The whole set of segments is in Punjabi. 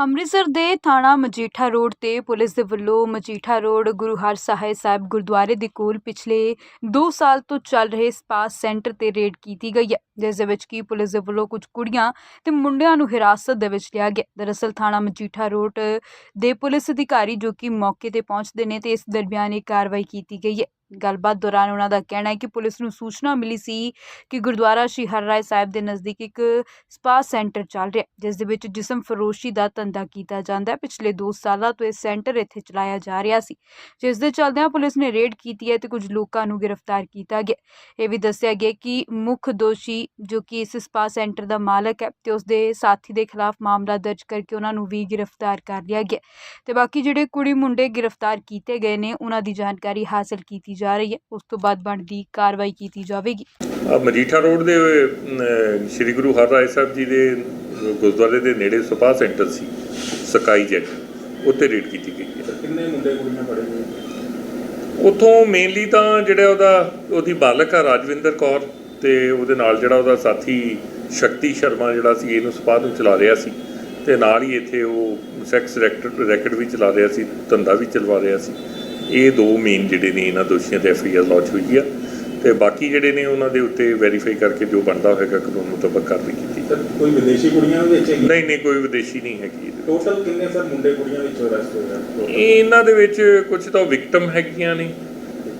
ਅੰਮ੍ਰਿਤਸਰ ਦੇ ਥਾਣਾ ਮਜੀਠਾ ਰੋਡ ਤੇ ਪੁਲਿਸ ਦੇ ਵੱਲੋਂ ਮਜੀਠਾ ਰੋਡ ਗੁਰੂ ਹਰਸਹਾਏ ਸਾਹਿਬ ਗੁਰਦੁਆਰੇ ਦੇ ਕੋਲ ਪਿਛਲੇ 2 ਸਾਲ ਤੋਂ ਚੱਲ ਰਹੇ ਸਪਾ ਸੈਂਟਰ ਤੇ ਰੇਡ ਕੀਤੀ ਗਈ ਹੈ, ਜਿਸ ਦੇ ਵਿੱਚ ਕੀ ਪੁਲਿਸ ਦੇ ਵੱਲੋਂ ਕੁਝ ਕੁੜੀਆਂ ਤੇ ਮੁੰਡਿਆਂ ਨੂੰ ਹਿਰਾਸਤ ਦੇ ਵਿੱਚ ਲਿਆ ਗਿਆ। ਦਰਅਸਲ ਥਾਣਾ ਮਜੀਠਾ ਰੋਡ ਦੇ ਪੁਲਿਸ ਅਧਿਕਾਰੀ ਜੋ ਕਿ ਮੌਕੇ ਤੇ ਪਹੁੰਚਦੇ ਨੇ ਤੇ ਇਸ ਦਰਮਿਆਨ ਇਹ ਕਾਰਵਾਈ ਕੀਤੀ ਗਈ ਹੈ। ਗੱਲਬਾਤ ਦੌਰਾਨ ਉਹਨਾਂ ਦਾ ਕਹਿਣਾ ਹੈ ਕਿ ਪੁਲਿਸ ਨੂੰ ਸੂਚਨਾ ਮਿਲੀ ਸੀ ਕਿ ਗੁਰਦੁਆਰਾ ਸ਼੍ਰੀ ਹਰਰਾਏ ਸਾਹਿਬ ਦੇ ਨਜ਼ਦੀਕ ਇੱਕ ਸਪਾ ਸੈਂਟਰ ਚੱਲ ਰਿਹਾ ਜਿਸ ਦੇ ਵਿੱਚ ਜਿਸਮ ਫਰੋਸ਼ੀ ਦਾ ਧੰਦਾ ਕੀਤਾ ਜਾਂਦਾ ਹੈ। ਪਿਛਲੇ 2 ਸਾਲਾਂ ਤੋਂ ਇਹ ਸੈਂਟਰ ਇੱਥੇ ਚਲਾਇਆ ਜਾ ਰਿਹਾ ਸੀ, ਜਿਸ ਦੇ ਚਲਦਿਆਂ ਪੁਲਿਸ ਨੇ ਰੇਡ ਕੀਤੀ ਹੈ ਤੇ ਕੁਝ ਲੋਕਾਂ ਨੂੰ ਗ੍ਰਿਫਤਾਰ ਕੀਤਾ ਗਿਆ ਇਹ ਵੀ ਦੱਸਿਆ ਗਿਆ ਕਿ ਮੁੱਖ ਦੋਸ਼ੀ ਜੋ ਕਿ ਇਸ ਸਪਾ ਸੈਂਟਰ ਦਾ ਮਾਲਕ ਹੈ ਤੇ ਉਸ ਦੇ ਸਾਥੀ ਦੇ ਖਿਲਾਫ ਮਾਮਲਾ ਦਰਜ ਕਰਕੇ ਉਹਨਾਂ ਨੂੰ ਵੀ ਗ੍ਰਿਫਤਾਰ ਕਰ ਲਿਆ ਗਿਆ ਤੇ ਬਾਕੀ ਜਿਹੜੇ ਕੁੜੀ ਮੁੰਡੇ ਗ੍ਰਿਫਤਾਰ ਕੀਤੇ ਗਏ ਨੇ, ਉਹਨਾਂ ਦੀ ਜਾਣਕਾਰੀ ਹਾਸਲ ਕੀਤੀ ਜਾ ਰਹੀ ਹੈ। ਉਸ ਤੋਂ ਬਾਅਦ ਬਣਦੀ ਕਾਰਵਾਈ ਕੀਤੀ ਜਾਵੇਗੀ। ਆ ਮਜੀਠਾ ਰੋਡ ਦੇ ਸ੍ਰੀ ਗੁਰੂ ਹਰਰਾਏ ਸਾਹਿਬ ਜੀ ਦੇ ਗੁਰਦੁਆਰੇ ਦੇ ਨੇੜੇ ਸਪਾ ਸੈਂਟਰ ਸੀ ਸਕਾਈ ਜੈਟ। ਉੱਥੇ ਰੇਡ ਕੀਤੀ ਗਈ ਹੈ। ਕਿੰਨੇ ਮੁੰਡੇ ਕੁੜੀਆਂ ਫੜੇ ਹੋਏ ਉੱਥੋਂ ਮੇਨਲੀ ਤਾਂ ਜਿਹੜਾ ਉਹਦਾ ਉਹਦੀ ਬਾਲਕ ਆ ਰਾਜਵਿੰਦਰ ਕੌਰ ਤੇ ਉਹਦੇ ਨਾਲ ਜਿਹੜਾ ਉਹਦਾ ਸਾਥੀ ਸ਼ਕਤੀ ਸ਼ਰਮਾ ਜਿਹੜਾ ਸੀ ਇਹਨੂੰ ਸਪਾ ਨੂੰ ਚਲਾ ਰਿਹਾ ਸੀ। ਤੇ ਨਾਲ ਹੀ ਇੱਥੇ ਉਹ ਸੈਕਸ ਰੈਕਟ ਰੈਕਟ ਵੀ ਚਲਾ ਰਿਹਾ ਸੀ ਧੰਦਾ ਵੀ ਚਲਵਾ ਰਿਹਾ ਸੀ। ਇਹ ਦੋ ਮੇਨ ਜਿਹੜੇ ਨੇ ਇਹਨਾਂ ਦੋਸ਼ੀਆਂ ਤੇ ਐਫ ਆਈ ਆਰ ਲੌਂਚ ਹੋਈ ਆ ਤੇ ਬਾਕੀ ਜਿਹੜੇ ਨੇ ਉਹਨਾਂ ਦੇ ਉੱਤੇ ਵੈਰੀਫਾਈ ਕਰਕੇ ਜੋ ਬਣਦਾ ਹੋਏਗਾ ਕਾਨੂੰਨ ਮੁਤਾਬਕ ਕਾਰਵਾਈ ਕੀਤੀ ਸਰ ਕੋਈ ਵਿਦੇਸ਼ੀ ਕੁੜੀਆਂ ਵਿੱਚ ਨਹੀਂ ਨਹੀਂ ਕੋਈ ਵਿਦੇਸ਼ੀ ਨਹੀਂ ਹੈਗੀ। ਟੋਟਲ ਕਿੰਨੇ ਸਰ ਮੁੰਡੇ ਕੁੜੀਆਂ ਵਿੱਚੋਂ ਅਰੈਸਟ ਹੋਏ ਇਹਨਾਂ ਦੇ ਵਿੱਚ ਕੁਝ ਤਾਂ ਵਿਕਟਮ ਹੈਗੀਆਂ ਨੇ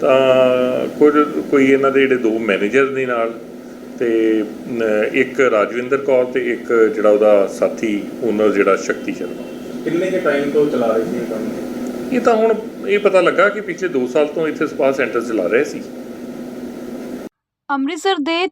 ਤਾਂ ਕੁਝ ਕੋਈ ਇਹਨਾਂ ਦੇ ਜਿਹੜੇ ਦੋ ਮੈਨੇਜਰ ਨੇ ਨਾਲ ਤੇ ਇੱਕ ਰਾਜਵਿੰਦਰ ਕੌਰ ਤੇ ਇੱਕ ਜਿਹੜਾ ਉਹਦਾ ਸਾਥੀ ਓਨਰ ਜਿਹੜਾ ਸ਼ਕਤੀ ਸ਼ਰਮਾ। ਕਿੰਨੇ ਕੇ ਟਾਈਮ ਤੋਂ ਚਲਾ ਰਹੀ ਸੀ ਇਹ ਕੰਮ? ਇਹ ਤਾਂ ਹੁਣ ਇਹ ਪਤਾ ਲੱਗਾ ਕਿ ਪਿਛਲੇ 2 ਸਾਲ ਤੋਂ ਇੱਥੇ ਸਪਾ ਸੈਂਟਰ ਚਲਾ ਰਹੇ ਸੀ। ਅੰਮ੍ਰਿਤਸਰ ਦੇ